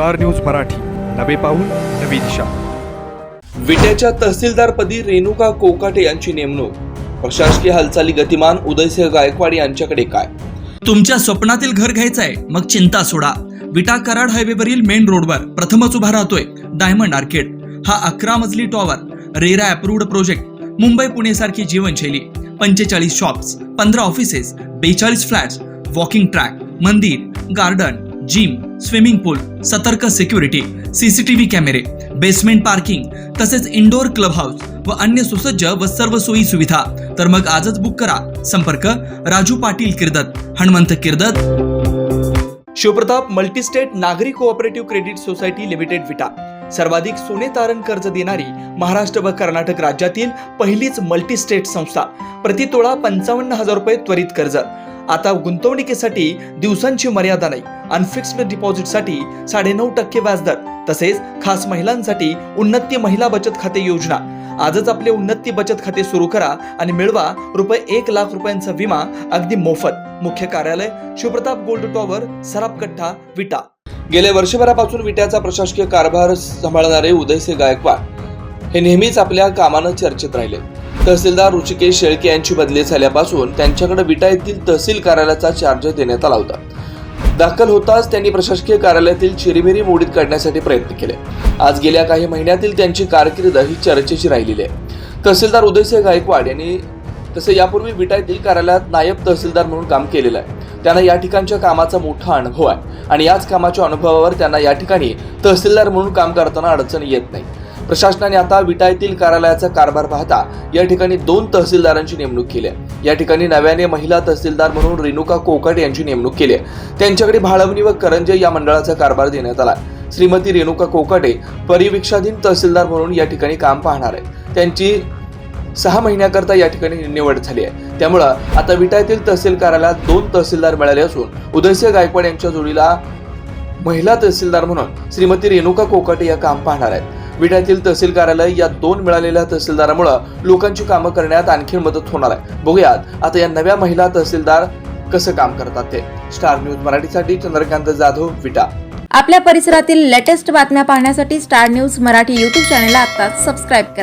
Star news Marathi. नवे पाऊल नवी दिशा. विट्याच्या तहसीलदारपदी रेणुका कोकाटे यांची नेमणूक. प्रशासकीय हालचाली गतिमान उदयसिंह गायकवाड यांच्याकडे काय? तुमच्या स्वप्नातील घर घ्यायचंय मग चिंता सोडा. विटा कराड हायवेवरील मेन रोडवर प्रथमच उभा राहतोय डायमंड आर्केड. हा अकरा मजली tower RERA approved project Mumbai Pune सारखी जीवनशैली. पंचेचाळीस शॉप्स पंधरा ऑफिसेस बेचाळीस फ्लॅट्स वॉकिंग ट्रॅक मंदिर गार्डन जिम स्विमिंग पूल सतर्क security CCTV cameras basement parking तसेच इंडोर क्लब हाऊस व अन्य सुसज्ज व सर्व सोयी सुविधा. तर मग आजच बुक करा. संपर्क राजू पाटील किर्दत हनुमंत किर्दत. शिवप्रताप मल्टीस्टेट नागरी cooperative credit society limited Vita. सर्वाधिक सोने तारण कर्ज देणारी महाराष्ट्र व कर्नाटक राज्यातील पहिलीच मल्टीस्टेट संस्था. प्रतितोळा पंचावन्न हजार रुपये त्वरित कर्ज. आता गुंतवणुकीसाठी दिवसांची मर्यादा नाही. अनफिक्स्ड डिपॉझिटसाठी साडेनऊ टक्के व्याजदर तसेच खास महिलांसाठी उन्नती महिला बचत खाते योजना. आजच आपले उन्नती बचत खाते सुरू करा आणि मिळवा रुपये एक लाख रुपयांचा विमा अगदी मोफत. मुख्य कार्यालय शिवप्रताप गोल्ड टॉवर सरापकट्टा विटा. गेल्या वर्षभरापासून विट्याचा प्रशासकीय कारभार सांभाळणारे उदयसिंह गायकवाड हे नेहमीच आपल्या कामानं चर्चेत राहिले. तहसीलदार ऋषिकेश शेळके यांची बदली झाल्यापासून त्यांच्याकडे विटा येथील तहसील कार्यालयाचा चार्ज देण्यात आला होता. दाखल होताच त्यांनी प्रशासकीय कार्यालयातील चिरीमिरी मोडीत काढण्यासाठी प्रयत्न केले. आज गेल्या काही महिन्यातील त्यांची कारकीर्द ही चर्चेची राहिलेली आहे. तहसीलदार उदयसिंह गायकवाड यांनी तसे यापूर्वी विटा येथील कार्यालयात नायब तहसीलदार म्हणून काम केलेलं आहे. त्यांना या ठिकाणच्या कामाचा मोठा अनुभव आहे आणि याच कामाच्या अनुभवावर त्यांना या ठिकाणी तहसीलदार म्हणून काम करताना अडचण येत नाही. प्रशासनाने आता विटा येथील कार्यालयाचा कारभार पाहता या ठिकाणी दोन तहसीलदारांची नेमणूक केली आहे. या ठिकाणी नव्याने महिला तहसीलदार म्हणून रेणुका कोकट यांची नेमणूक केली आहे. त्यांच्याकडे भाळवणी व करंजे या मंडळाचा कारभार देण्यात आला आहे. श्रीमती रेणुका कोकाटे परिवीक्षाधीन तहसीलदार म्हणून या ठिकाणी काम पाहणार आहे त्यांची सहा महिन्याकरता या ठिकाणी निवड झाली आहे. त्यामुळं आता विटा येथील तहसील कार्यालयात दोन तहसीलदार मिळाले असून उदयसिंह गायकवाड यांच्या जोडीला महिला तहसीलदार म्हणून श्रीमती रेणुका कोकाटे या काम पाहणार आहेत. विड्यातील तहसील कार्यालय या दोन मिळालेल्या तहसीलदारामुळे लोकांची कामं करण्यात आणखी मदत होणार आहे. बघूयात आता या नव्या महिला तहसीलदार कसं काम करतात ते. स्टार न्यूज मराठीसाठी चंद्रकांत जाधव विटा. आपल्या परिसरातील लेटेस्ट बातम्या पाहण्यासाठी स्टार न्यूज मराठी युट्यूब चॅनलला आता सबस्क्राईब करा.